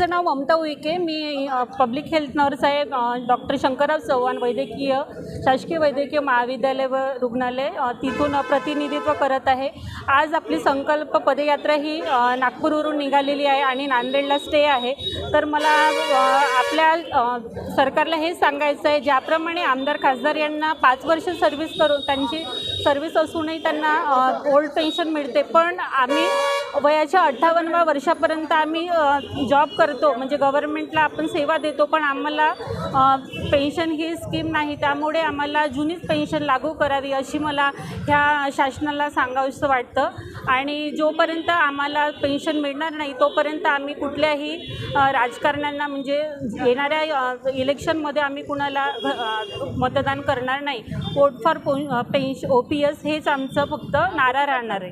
माझं नाव ममता उईके. मी पब्लिक हेल्थ नर्स आहे डॉक्टर शंकरराव चव्हाण वैद्यकीय शासकीय वैद्यकीय महाविद्यालय व रुग्णालय. तिथून प्रतिनिधित्व करत आहे. आज आपली संकल्प पदयात्रा ही नागपूरवरून निघालेली आहे आणि नांदेडला स्टे आहे. तर मला आपल्या सरकारला हे सांगायचं आहे ज्याप्रमाणे आमदार खासदार यांना पाच वर्ष सर्व्हिस करून त्यांची सर्व्हिस असूनही त्यांना ओल्ड पेन्शन मिळते. पण आम्ही वयाच्या अठ्ठावन्नव्या वर्षापर्यंत आम्ही जॉब करतो. म्हणजे गव्हर्नमेंटला आपण सेवा देतो पण आम्हाला पेन्शन ही स्कीम नाही. त्यामुळे आम्हाला जुनीच पेन्शन लागू करावी अशी मला ह्या शासनाला सांगावंसं वाटतं. आणि जोपर्यंत आम्हाला पेन्शन मिळणार नाही तोपर्यंत आम्ही कुठल्याही राजकारण्यांना म्हणजे येणाऱ्या इलेक्शनमध्ये आम्ही कुणाला मतदान करणार नाही. Vote for pension O P S हेच आमचं फक्त नारा राहणार आहे.